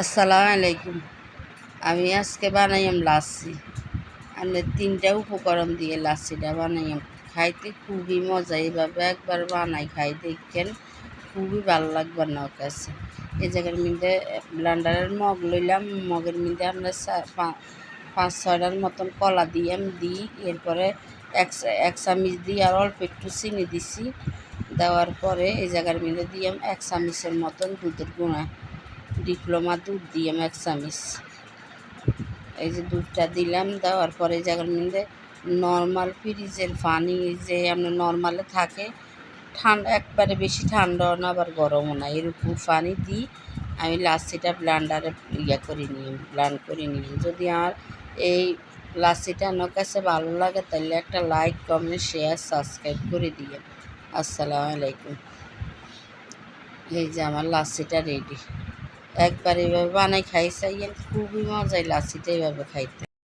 আসসালামু আলাইকুম। আমি আজকে বানাইম লাচ্ছি। আমি তিনটা উপকরণ দিয়ে লাচ্ছিটা বানাইম খাইতে খুবই মজা এইভাবে একবার বানাই খাই দেখেন খুবই ভালো লাগবে না কাছে। এই জায়গার মধ্যে ব্লান্ডারের মগ লইলাম, মগের মধ্যে আমরা পাঁচ ছয়টার মতন কলা দিয়ে আমি দিই, এরপরে এক এক চামিচ দিয়ে আর অল্প একটু চিনি দিছি। দেওয়ার পরে এই জায়গার মধ্যে দিয়ে এক চামিচের মতন দুধের গুঁড়া ডিপ্লোমা দুধ দিয়ে ম্যাক্সামিস। এই যে দুধটা দিলাম, দেওয়ার পরে জায়গার মধ্যে নর্মাল ফ্রিজের পানি যে আমরা নর্মালে থাকে, ঠান্ডা, একবারে বেশি ঠান্ডাও না, আবার গরমও না। এরকম পানি দিই, আমি লাচ্ছিটা ব্লান্ডারে ইয়ে করে নিই ব্লান্ড করে নিই। যদি আমার এই লাচ্ছিটা আমার কাছে ভালো লাগে, তাহলে একটা লাইক কমেন্ট শেয়ার সাবস্ক্রাইব করে দিয়ে আসসালামু আলাইকুম। এই যে আমার লাচ্ছিটা রেডি একবার এভাবে বানাই খাইছে খুবই মজাই লাগছে এইভাবে খাইতে।